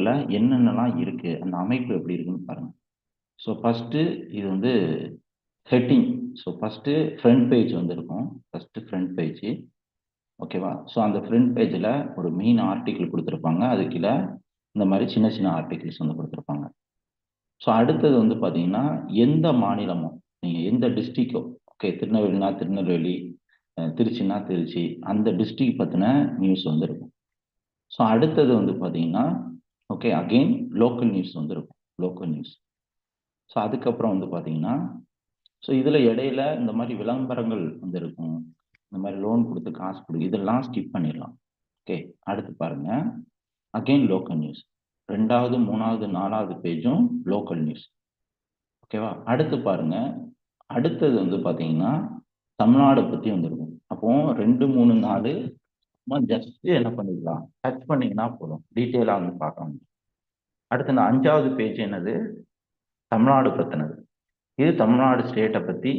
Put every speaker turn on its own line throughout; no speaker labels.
பேப்பரில் என்னென்னலாம் இருக்குது அந்த அமைப்பு எப்படி இருக்குன்னு பாருங்கள் ஸோ ஃபஸ்ட்டு இது வந்து heading so first front page வந்துருக்கும் ஃபஸ்ட்டு ஃப்ரண்ட் பேஜ் ஓகேவா ஸோ அந்த ஃப்ரண்ட் பேஜில் ஒரு மெயின் ஆர்டிக்கிள் கொடுத்துருப்பாங்க. அது கீழே இந்த மாதிரி சின்ன சின்ன ஆர்டிகிள்ஸ் வந்து கொடுத்துருப்பாங்க. ஸோ அடுத்தது வந்து பார்த்தீங்கன்னா எந்த மாநிலமோ நீங்கள் எந்த டிஸ்ட்ரிக்கோ ஓகே திருநெல்வேலினா திருநெல்வேலி திருச்சினா திருச்சி அந்த டிஸ்ட்ரிக் பற்றின நியூஸ் வந்து இருக்கும். ஸோ அடுத்தது வந்து பார்த்தீங்கன்னா ஓகே அகெயின் லோக்கல் நியூஸ் வந்து இருக்கும் லோக்கல் நியூஸ் ஸோ அதுக்கப்புறம் வந்து பார்த்தீங்கன்னா ஸோ இதில் இடையில இந்த மாதிரி விளம்பரங்கள் வந்து இருக்கும் இந்த மாதிரி லோன் கொடுத்து காசு கொடு இதெல்லாம் ஸ்கிப் பண்ணிடலாம். ஓகே அடுத்து பாருங்க. அகெயின் லோக்கல் நியூஸ் ரெண்டாவது மூணாவது நாலாவது பேஜும் லோக்கல் நியூஸ் ஓகேவா அடுத்து பாருங்க. அடுத்தது வந்து பார்த்தீங்கன்னா தமிழ்நாடு பற்றி வந்துருக்கும். அப்போ ரெண்டு மூணு நாலு ஜஸ்ட் என்ன பண்ணிக்கலாம் டச் பண்ணிங்கன்னா போதும். டீட்டெயிலாக வந்து பார்க்க முடியும். அடுத்து இந்த அஞ்சாவது பேஜ் என்னது? தமிழ்நாடு பற்றினது இது தமிழ்நாடு ஸ்டேட்டை பற்றி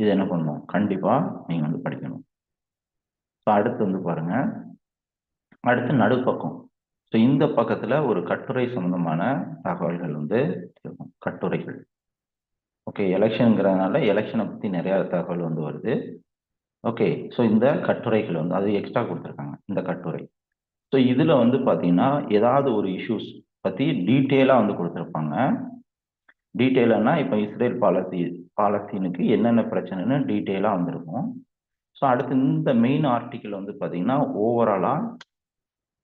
இது என்ன பண்ணணும் கண்டிப்பாக நீங்கள் வந்து படிக்கணும். ஸோ அடுத்து வந்து பாருங்க. அடுத்து நடுப்பக்கம். ஸோ இந்த பக்கத்தில் ஒரு கட்டுரை சம்பந்தமான தகவல்கள் வந்து இருக்கும். கட்டுரைகள். ஓகே எலெக்ஷனுங்கிறதுனால எலெக்ஷனை பற்றி நிறையா தகவல் வந்து வருது. ஓகே ஸோ இந்த கட்டுரைகள் வந்து அது எக்ஸ்ட்ரா கொடுத்துருக்காங்க. இந்த கட்டுரை. ஸோ இதில் வந்து பார்த்தீங்கன்னா ஏதாவது ஒரு இஷ்யூஸ் பற்றி டீட்டெயிலாக வந்து கொடுத்துருப்பாங்க. டீட்டெயிலானா இப்போ இஸ்ரேல் பாலஸ்தீ பாலஸ்தீனுக்கு என்னென்ன பிரச்சனைன்னு டீட்டெயிலாக வந்திருக்கும். ஸோ அடுத்து இந்த மெயின் ஆர்டிக்கிள் வந்து பார்த்தீங்கன்னா ஓவராலாக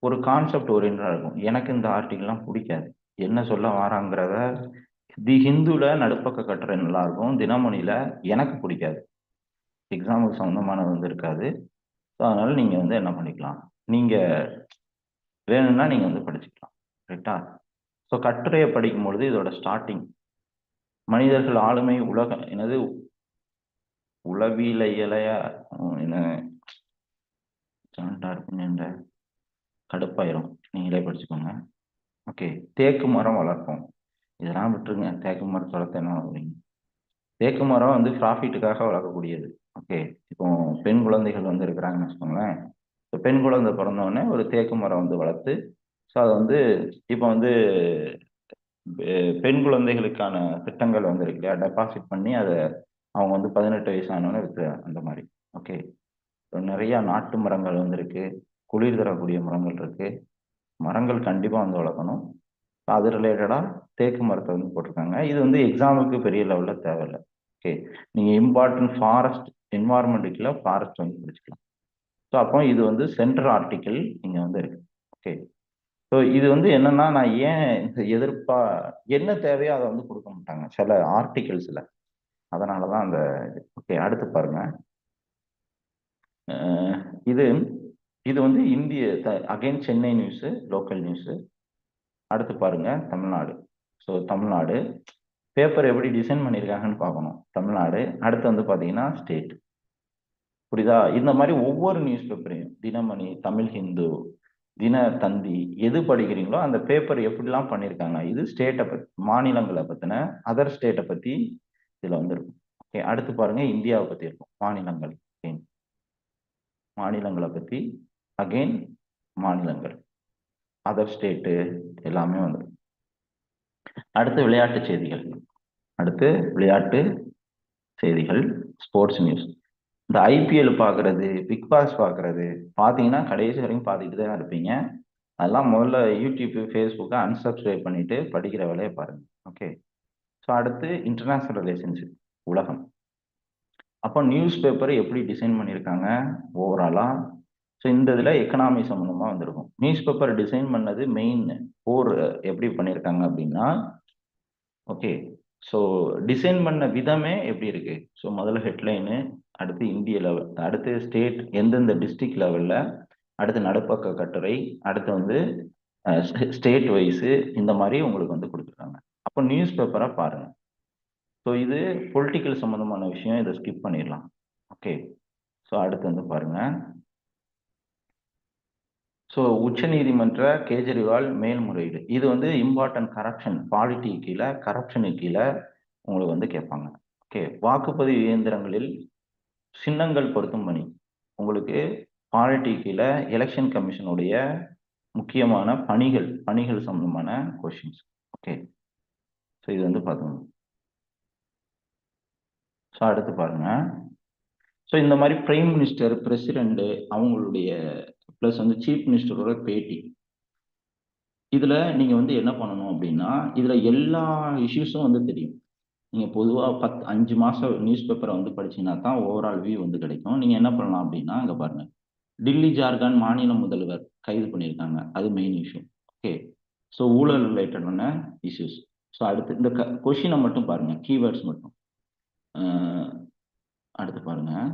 ஒரு கான்செப்ட் ஓரியன்டாக இருக்கும். எனக்கு இந்த ஆர்டிக்கிள்லாம் பிடிக்காது. என்ன சொல்ல வராங்கிறத தி ஹிந்துவில் நடுப்பக்க கட்டுரை நல்லாயிருக்கும் தினமணியில் எனக்கு பிடிக்காது. எக்ஸாம்பிள் சம்மந்தமானது வந்து இருக்காது. ஸோ அதனால் நீங்கள் வந்து என்ன பண்ணிக்கலாம்? நீங்கள் வேணும்னா நீங்கள் வந்து படிச்சுக்கலாம். ரைட்டா ஸோ கட்டுரையை படிக்கும் பொழுது இதோட ஸ்டார்டிங் மனிதர்கள் ஆளுமை உலக என்னது? இலையா? என்ன? இருக்குன்னு கடுப்பாயிரும். நீங்களே படிச்சுக்கோங்க. ஓகே தேக்கு மரம் வளர்ப்போம். இதெல்லாம் விட்டுருங்க. தேக்கு மரத்தை வளர்த்து என்ன வளர்க்குறீங்க தேக்கு மரம் வந்து ப்ராஃபிட்டுக்காக வளர்க்கக்கூடியது ஓகே. இப்போ பெண் குழந்தைகள் வந்து இருக்கிறாங்கன்னு வச்சுக்கோங்களேன். இப்போ பெண் குழந்தை பிறந்தோடனே ஒரு தேக்கு மரம் வந்து வளர்த்து ஸோ அதை வந்து இப்போ வந்து பெண் குழந்தைகளுக்கான திட்டங்கள் வந்து இருக்கு இல்லையா? டெபாசிட் பண்ணி அதை அவங்க வந்து பதினெட்டு வயசு விற்று அந்த மாதிரி. ஓகே. நிறையா நாட்டு மரங்கள் வந்து இருக்கு. குளிர் தரக்கூடிய மரங்கள் இருக்கு. மரங்கள் கண்டிப்பாக வந்து வளர்க்கணும். அது ரிலேட்டடாக தேக்கு மரத்தை வந்து போட்டிருக்காங்க. இது வந்து எக்ஸாமுக்கு பெரிய லெவலில் தேவையில்லை. ஓகே நீங்கள் இம்பார்ட்டன்ட் ஃபாரஸ்ட் என்வாரன்மெண்ட்டுக்குள்ள ஃபாரஸ்ட் வந்து படிச்சுக்கலாம். ஸோ அப்போ இது வந்து சென்ட்ரல் ஆர்டிக்கிள் இங்கே வந்து இருக்கு. ஓகே ஸோ இது வந்து என்னன்னா நான் ஏன் எதிர்ப்பா என்ன தேவையோ அதை வந்து கொடுக்க மாட்டாங்க. சில ஆர்டிகிள்ஸில் அதனால தான் அந்த ஓகே அடுத்து பாருங்க. இது இது வந்து இந்திய again Chennai news local news அடுத்து பாருங்க தமிழ்நாடு. ஸோ தமிழ்நாடு பேப்பர் எப்படி டிசைன் பண்ணியிருக்காங்கன்னு பார்க்கணும். தமிழ்நாடு அடுத்து வந்து பார்த்தீங்கன்னா ஸ்டேட் புரியுதா? இந்த மாதிரி ஒவ்வொரு நியூஸ் பேப்பரையும் தினமணி தமிழ் ஹிந்து தின தந்தி எது படிக்கிறீங்களோ அந்த பேப்பர் எப்படிலாம் பண்ணியிருக்காங்க இது ஸ்டேட்டை பற்றி மாநிலங்களை பற்றின அதர் ஸ்டேட்டை பற்றி இதில் வந்துருக்கும். ஓகே அடுத்து பாருங்க இந்தியாவை பற்றி இருக்கும். மாநிலங்கள் அகெயின் மாநிலங்களை பற்றி அகெயின் மாநிலங்கள். அதர் ஸ்டேட்டு எல்லாமே வந்து அடுத்து விளையாட்டு செய்திகள். அடுத்து விளையாட்டு செய்திகள் ஸ்போர்ட்ஸ் நியூஸ் இந்த ஐபிஎல் பார்க்குறது பிக் பாஸ் பார்க்குறது பார்த்தீங்கன்னா கடைசி வரைக்கும் பார்த்துக்கிட்டு தான் இருப்பீங்க. அதெல்லாம் முதல்ல யூடியூப்பு ஃபேஸ்புக்கை அன்சப்ஸ்கிரைப் பண்ணிவிட்டு படிக்கிற வேலையை பாருங்கள் ஓகே ஸோ அடுத்து இன்டர்நேஷ்னல் ரிலேஷன்ஷிப் உலகம். அப்போ நியூஸ் பேப்பர் எப்படி டிசைன் பண்ணியிருக்காங்க? ஓவராலாக ஸோ இந்த இதில் எக்கனாமி சம்மந்தமாக வந்திருக்கும். நியூஸ் பேப்பர் டிசைன் பண்ணது மெயின் போர் எப்படி பண்ணியிருக்காங்க அப்படின்னா ஓகே ஸோ டிசைன் பண்ண விதமே எப்படி இருக்கு? ஸோ முதல்ல ஹெட்லைனு அடுத்து இந்திய லெவல் அடுத்து ஸ்டேட் எந்தெந்த டிஸ்ட்ரிக்ட் லெவலில் அடுத்து நடுப்பக்க கட்டுரை அடுத்து வந்து ஸ்டேட் வைஸு இந்த மாதிரி உங்களுக்கு வந்து கொடுத்துருக்காங்க. அப்போ நியூஸ் பேப்பரை பாருங்கள் ஸோ இது பொலிட்டிக்கல் சம்மந்தமான விஷயம். இதை ஸ்கிப் பண்ணிடலாம். ஓகே ஸோ அடுத்து வந்து பாருங்கள் ஸோ உச்சநீதிமன்ற கேஜ்ரிவால் மேல்முறையீடு. இது வந்து இம்பார்ட்டன்ட் கரப்ஷன் பாலிட்டி கீழே கரப்ஷனுக்கு கீழே உங்களுக்கு வந்து கேட்பாங்க. ஓகே வாக்குப்பதிவு இயந்திரங்களில் சின்னங்கள் பொருத்தும் பணி. உங்களுக்கு பாலிட்டி கீழே எலெக்ஷன் கமிஷனுடைய முக்கியமான பணிகள் பணிகள் சம்பந்தமான கொஷின்ஸ் ஓகே ஸோ இது வந்து பார்த்துக்கணும் ஸோ அடுத்து பாருங்க. ஸோ இந்த மாதிரி பிரைம் மினிஸ்டர் பிரசிடென்ட் அவங்களுடைய ப்ளஸ் வந்து சீஃப் மினிஸ்டரோட பேட்டி. இதில் நீங்கள் வந்து என்ன பண்ணணும் அப்படின்னா இதில் எல்லா இஷ்யூஸும் வந்து தெரியும். நீங்கள் பொதுவாக பத்து அஞ்சு மாதம் நியூஸ் பேப்பரை வந்து படிச்சீங்கன்னா தான் ஓவரால் வியூ வந்து கிடைக்கும். நீங்கள் என்ன பண்ணலாம் அப்படின்னா அங்கே பாருங்கள் டில்லி ஜார்க்கண்ட் மாநில முதல்வர் கைது பண்ணியிருக்காங்க. அது மெயின் இஷ்யூ ஓகே ஸோ ஊழல் ரிலேட்டடான இஷ்யூஸ் ஸோ அடுத்து இந்த கொஷினை மட்டும் பாருங்கள் கீவேர்ட்ஸ் மட்டும். அடுத்து பாருங்கள்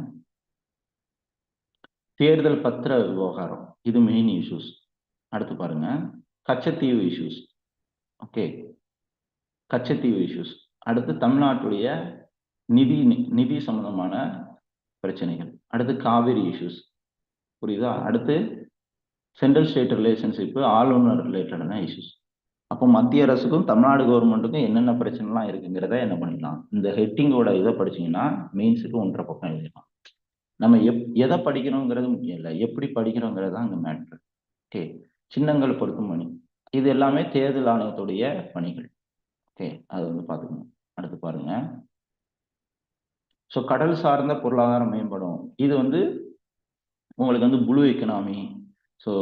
தேர்தல் பத்திர விவகாரம். இது மெயின் இஷ்யூஸ் அடுத்து பாருங்க. Katchatheevu issues okay Katchatheevu issues அடுத்து தமிழ்நாட்டுடைய நிதி நிதி சம்பந்தமான பிரச்சனைகள். அடுத்து காவிரி இஷ்யூஸ் புரியுதா? அடுத்து சென்ட்ரல் ஸ்டேட் ரிலேஷன்ஷிப்பு ஆளுநர் ரிலேட்டடான இஷ்யூஸ் அப்போ மத்திய அரசுக்கும் தமிழ்நாடு கவர்மெண்ட்டுக்கும் என்னென்ன பிரச்சனைலாம் இருக்குங்கிறத என்ன பண்ணிடலாம்? இந்த ஹெட்டிங்கோட இதை படிச்சீங்கன்னா மெயின்ஸுக்கு ஒன்றரை பக்கம் எழுதிடலாம். நம்ம எப் எதை படிக்கிறோங்கிறது முக்கியம் இல்லை. எப்படி படிக்கிறோங்கிறது தான் அங்கே மேட்ரு ஓகே சின்னங்கள் பொருத்தும் பணி. இது எல்லாமே தேர்தல் ஆணையத்துடைய பணிகள். ஓகே அது வந்து பார்த்துக்கணும். அடுத்து பாருங்க. ஸோ கடல் சார்ந்த பொருளாதாரம் மேம்படும். இது வந்து உங்களுக்கு வந்து ப்ளூ எக்கனாமி ஸோ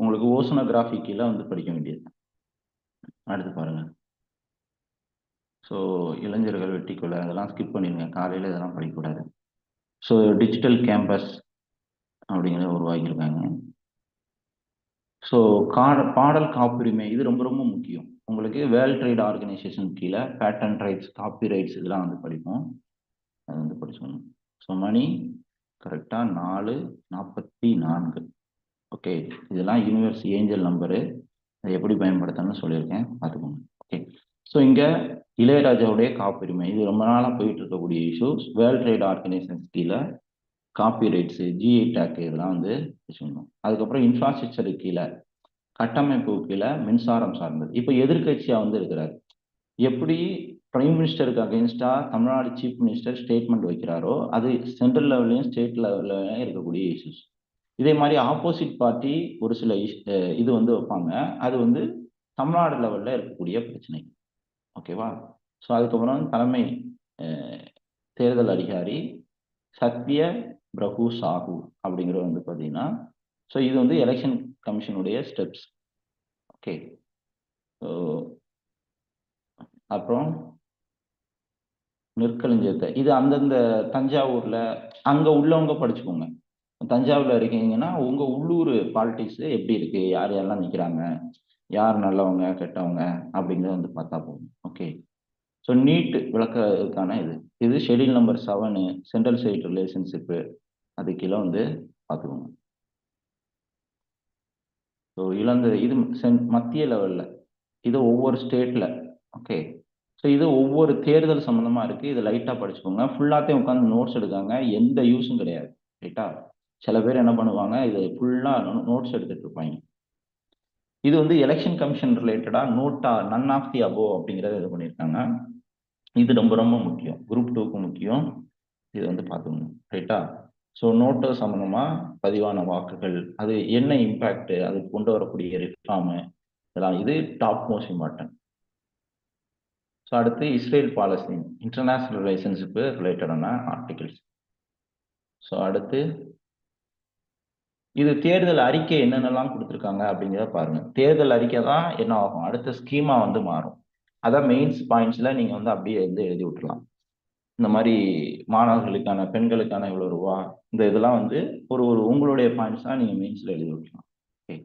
உங்களுக்கு ஓசனோகிராஃபி கீழே வந்து படிக்க வேண்டியது. அடுத்து பாருங்க. ஸோ இளைஞர்கள் வெட்டிக்கொள்ள அதெல்லாம் ஸ்கிப் பண்ணிடுங்க காலையில் இதெல்லாம் படிக்கக்கூடாது. ஸோ டிஜிட்டல் கேம்பஸ் அப்படிங்கிறத உருவாக்கியிருக்காங்க. ஸோ காட பாடல் காப்புரிமை இது ரொம்ப ரொம்ப முக்கியம். உங்களுக்கு வேர்ல்ட் ட்ரேட் ஆர்கனைசேஷன் கீழே பேட்டன் ரைட்ஸ் காப்பி ரைட்ஸ் இதெல்லாம் வந்து படிப்போம். அது வந்து படிச்சுக்கணும் ஸோ மணி கரெக்டாக நாலு நாற்பத்தி நான்கு. ஓகே இதெல்லாம் யூனிவர்ஸ் ஏஞ்சல் நம்பரு அதை எப்படி பயன்படுத்தணும்னு சொல்லியிருக்கேன். பார்த்துக்கோங்க. ஓகே ஸோ இங்கே இளையராஜாவுடைய காப்புரிமை. இது ரொம்ப நாளாக போயிட்டு இருக்கக்கூடிய இஷ்யூஸ் வேர்ல்ட் ட்ரேட் ஆர்கனைசேஷன் கீழே காப்பி ரைட்ஸு ஜிஐ டேக் இதெல்லாம் வந்து வச்சுக்கணும் அதுக்கப்புறம் இன்ஃப்ராஸ்ட்ரக்சருக்கு கீழே கட்டமைப்பு கீழே மின்சாரம் சார்ந்தது. இப்போ எதிர்கட்சியாக வந்து இருக்கிறார். எப்படி பிரைம் மினிஸ்டருக்கு அகேன்ஸ்டா தமிழ்நாடு சீஃப் மினிஸ்டர் ஸ்டேட்மெண்ட் வைக்கிறாரோ அது சென்ட்ரல் லெவல்லையும் ஸ்டேட் லெவல்லையும் இருக்கக்கூடிய இஷ்யூஸ் இதே மாதிரி ஆப்போசிட் பார்ட்டி ஒரு சில இது வந்து வைப்பாங்க. அது வந்து தமிழ்நாடு லெவலில் இருக்கக்கூடிய பிரச்சனை. ஓகேவா ஸோ அதுக்கப்புறம் தலைமை தேர்தல் அதிகாரி சத்ய பிரபு சாகு அப்படிங்கிறது வந்து பார்த்தீங்கன்னா ஸோ இது வந்து எலெக்ஷன் கமிஷனுடைய ஸ்டெப்ஸ் ஓகே ஸோ அப்புறம் நெற்களஞ்சியத்தை. இது அந்தந்த தஞ்சாவூர்ல அங்கே உள்ளவங்க படிச்சுக்கோங்க. தஞ்சாவூர்ல இருக்கீங்கன்னா உங்க உள்ளூர் பாலிட்டிக்ஸ் எப்படி இருக்கு? யார் யாரெல்லாம் நிக்கிறாங்க? யார் நல்லவங்க கெட்டவங்க அப்படிங்கிறத வந்து பார்த்தா போதும். ஓகே ஸோ நீட் விளக்கிறதுக்கான இது. இது schedule number seven central state relationship அது கீழே வந்து பார்த்துக்கோங்க. ஸோ இழந்த இது மத்திய லெவலில் இது ஒவ்வொரு ஸ்டேட்டில் ஓகே ஸோ இது ஒவ்வொரு தேர்தல் சம்மந்தமாக இருக்குது இதை லைட்டாக படிச்சுக்கோங்க. ஃபுல்லாத்தையும் உட்காந்து நோட்ஸ் எடுக்காங்க. எந்த யூஸும் கிடையாது. ரைட்டா சில பேர் என்ன பண்ணுவாங்க? இதை ஃபுல்லாக நோட்ஸ் எடுத்துகிட்டு இருப்பாங்க. இது வந்து எலெக்ஷன் கமிஷன் ரிலேட்டடாக NOTA none of the above அப்படிங்கிறத இது பண்ணியிருக்காங்க. இது ரொம்ப ரொம்ப முக்கியம். குரூப் டூக்கு முக்கியம். இது வந்து பார்த்துக்கணும். ரைட்டா ஸோ நோட்டு சம்மந்தமாக பதிவான வாக்குகள் அது என்ன இம்பேக்ட் அது கொண்டு வரக்கூடிய ரிஃபார்மு இதெல்லாம் இது டாப் மோஸ்ட் இம்பார்ட்டன்ட் ஸோ அடுத்து இஸ்ரேல் பாலஸ்தீன் இன்டர்நேஷ்னல் ரிலேஷன்ஷிப்பு ரிலேட்டடான ஆர்டிகிள்ஸ் ஸோ அடுத்து இது தேர்தல் அறிக்கை என்னென்னலாம் கொடுத்துருக்காங்க அப்படிங்கிறத பாருங்க. தேர்தல் அறிக்கை தான் என்ன ஆகும்? அடுத்த ஸ்கீமா வந்து மாறும். அதான் மெயின்ஸ் பாயிண்ட்ஸ்ல நீங்க வந்து அப்படியே வந்து எழுதி விட்டுலாம் இந்த மாதிரி மாணவர்களுக்கான பெண்களுக்கான இவ்வளோ ரூபா இந்த இதெல்லாம் வந்து ஒரு ஒரு உங்களுடைய பாயிண்ட்ஸ் தான் நீங்கள் மெயின்ஸில் எழுதி விட்டுலாம் ஓகே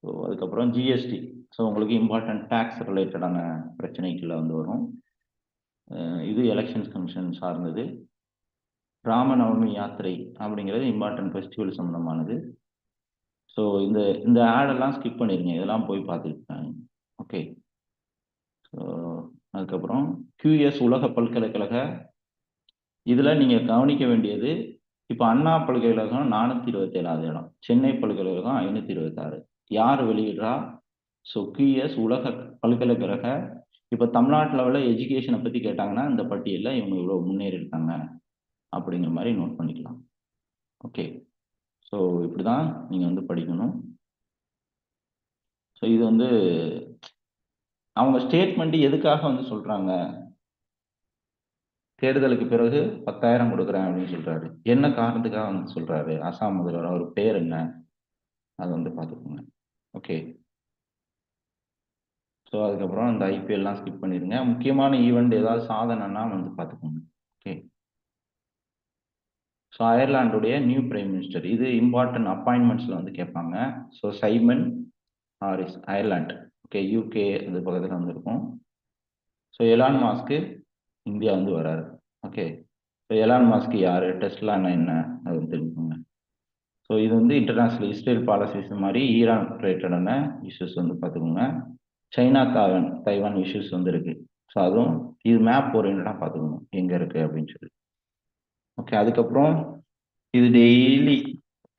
ஸோ அதுக்கப்புறம் ஜிஎஸ்டி ஸோ உங்களுக்கு இம்பார்ட்டன்ட் டேக்ஸ் ரிலேட்டடான பிரச்சனைக்குள்ள வந்து வரும். இது எலெக்ஷன்ஸ் கமிஷன் சார்ந்தது. ராமநவமி யாத்திரை அப்படிங்கிறது இம்பார்ட்டன்ட் ஃபெஸ்டிவல் சம்மந்தமானது ஸோ இந்த இந்த ஆடெல்லாம் ஸ்கிப் பண்ணிருங்க. இதெல்லாம் போய் பார்த்துருக்காங்க. ஓகே ஸோ அதுக்கப்புறம் கியூஎஸ் உலக பல்கலைக்கழக. இதில் நீங்கள் கவனிக்க வேண்டியது இப்போ அண்ணா பல்கலைக்கழகம் நானூற்றி இருபத்தி ஏழாவது இடம். சென்னை பல்கலைக்கழகம் ஐநூற்றி இருபத்தாறு. யார் வெளியிடுறா? ஸோ கியூஎஸ் உலக பல்கலைக்கழக. இப்போ தமிழ்நாட்டில் உள்ள எஜுகேஷனை பற்றி கேட்டாங்கன்னா இந்த பட்டியலில் இவங்க இவ்வளோ முன்னேறி இருக்காங்க அப்படிங்கிற மாதிரி நோட் பண்ணிக்கலாம். ஓகே ஸோ இப்படி தான் நீங்கள் வந்து படிக்கணும். ஸோ இது வந்து அவங்க ஸ்டேட்மெண்ட் எதுக்காக வந்து சொல்கிறாங்க தேர்தலுக்கு பிறகு பத்தாயிரம் கொடுக்குறேன் அப்படின்னு சொல்கிறாரு என்ன காரணத்துக்காக வந்து சொல்கிறாரு அசாம் முதல்வர் அவர் பேர் என்ன? அது வந்து பார்த்துக்கோங்க. ஓகே ஸோ அதுக்கப்புறம் இந்த ஐபிஎல்லாம் ஸ்கிப் பண்ணிடுங்க. முக்கியமான ஈவெண்ட் ஏதாவது சாதனைன்னா வந்து பார்த்துக்கோங்க. ஓகே ஸோ அயர்லாண்டுடைய நியூ பிரைம் மினிஸ்டர் இது இம்பார்ட்டன்ட் அப்பாயின்மெண்ட்ஸில் வந்து கேட்பாங்க. So Simon Harris Ireland okay UK அது பக்கத்தில் வந்திருக்கும் ஸோ எலான் மாஸ்க்கு இந்தியா வந்து வராரு. ஓகே ஸோ எலான் மாஸ்க்கு யார்? டெஸ்ட்லான்னா என்ன? அது வந்து தெரிஞ்சுக்கோங்க. ஸோ இது வந்து இன்டர்நேஷ்னல் இஸ்ரேல் பாலிசிஸ் மாதிரி ஈரான் ரிலேட்டடான இஷ்யூஸ் வந்து பார்த்துக்கோங்க. சைனா தாவன் தைவான் இஷ்யூஸ் வந்து இருக்குது ஸோ அதுவும் இது மேப் ஓரியன்டாக பார்த்துக்கணும். எங்கே இருக்குது அப்படின்னு சொல்லி. ஓகே அதுக்கப்புறம் இது டெய்லி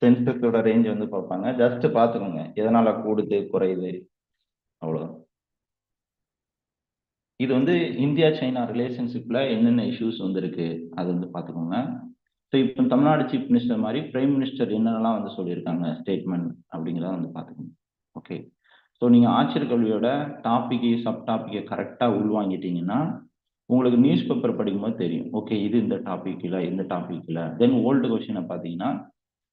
சென்சஸோட ரேஞ்ச் வந்து பார்ப்பாங்க. ஜஸ்ட் பார்த்துக்கோங்க. எதனால கூடுது குறையுது? அவ்வளோ இது வந்து இந்தியா சைனா ரிலேஷன்ஷிப்பில் என்னென்ன இஷ்யூஸ் வந்துருக்கு? அது வந்து பார்த்துக்கோங்க. ஸோ இப்போ தமிழ்நாடு சீஃப் மினிஸ்டர் மாதிரி பிரைம் மினிஸ்டர் என்னென்னலாம் வந்து சொல்லியிருக்காங்க? ஸ்டேட்மெண்ட் அப்படிங்கிறத வந்து பார்த்துக்கோங்க. ஓகே ஸோ நீங்கள் ஆட்சியர் கல்வியோட டாப்பிக்கு சப் டாப்பிக்கை கரெக்டாக உள்வாங்கிட்டீங்கன்னா உங்களுக்கு நியூஸ் பேப்பர் படிக்கும்போது தெரியும். ஓகே இது இந்த டாபிக் இல்லை இந்த டாபிக் இல்லை. தென் ஓல்டு கொஸ்டினை பார்த்தீங்கன்னா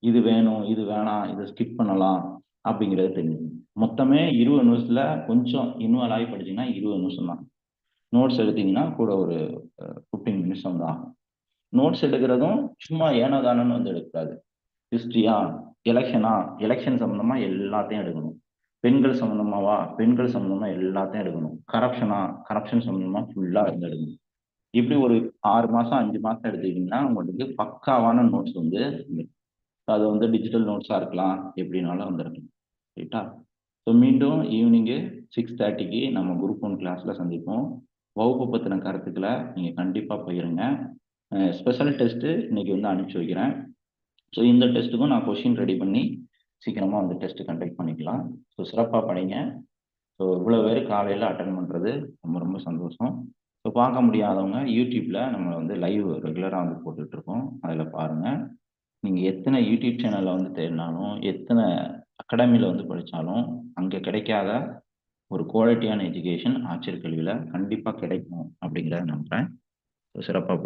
இது வேணும் இது வேணாம் இதை ஸ்கிப் பண்ணலாம் அப்படிங்கிறது தெரியும். மொத்தமே இருபது நியூஸில் கொஞ்சம் இன்வால்வ் ஆகி படிச்சீங்கன்னா இருபது நிமிஷம் தான். நோட்ஸ் எடுத்தீங்கன்னா கூட ஒரு ஃபிஃப்டீன் மினிட்ஸ் வந்து ஆகும். நோட்ஸ் எடுக்கிறதும் சும்மா ஏனோ தானோன்னு வந்து எடுக்கக்கூடாது. ஹிஸ்ட்ரியா எலெக்ஷனா எலெக்ஷன் சம்மந்தமாக எல்லாத்தையும் எடுக்கணும். பெண்கள் சம்மந்தமாவா பெண்கள் சம்மந்தமா எல்லாத்தையும் எடுக்கணும். கரப்ஷனா கரப்ஷன் சம்மந்தமா ஃபுல்லா இருந்து எடுக்கணும். இப்படி ஒரு ஆறு மாசம் அஞ்சு மாசம் எடுத்துக்கிட்டீங்கன்னா உங்களுக்கு பக்காவான நோட்ஸ் வந்து அது வந்து டிஜிட்டல் நோட்ஸா இருக்கலாம். எப்படினாலும் வந்துருக்கும் ரைட்டா ஸோ மீண்டும் ஈவினிங்கு சிக்ஸ் தேர்ட்டிக்கு நம்ம குரூப் ஒன் கிளாஸ்ல சந்திப்போம். வகுப்பு பத்தின கருத்துக்களை நீங்க கண்டிப்பா போயிருங்க ஸ்பெஷல் டெஸ்ட்டு இன்னைக்கு வந்து அனுப்பிச்சி வைக்கிறேன். ஸோ இந்த டெஸ்ட்டுக்கும் நான் கொஷின் ரெடி பண்ணி சீக்கிரமாக வந்து டெஸ்ட் கண்டக்ட் பண்ணிக்கலாம். ஸோ சிறப்பாக படிங்க. ஸோ இவ்வளோ பேர் காலையில் அட்டன் பண்ணுறது ரொம்ப ரொம்ப சந்தோஷம். ஸோ பார்க்க முடியாதவங்க யூடியூப்பில் நம்ம வந்து லைவ் ரெகுலராக வந்து போட்டுட்ருக்கோம். அதில் பாருங்கள் நீங்கள் எத்தனை யூடியூப் சேனலில் வந்து தேடினாலும் எத்தனை அகாடமியில் வந்து படித்தாலும் அங்கே கிடைக்காத ஒரு குவாலிட்டியான எஜுகேஷன் ஆட்சியர் கல்வியில் கண்டிப்பாக கிடைக்கும் அப்படிங்கிறத நம்புகிறேன் சிறப்பாக படி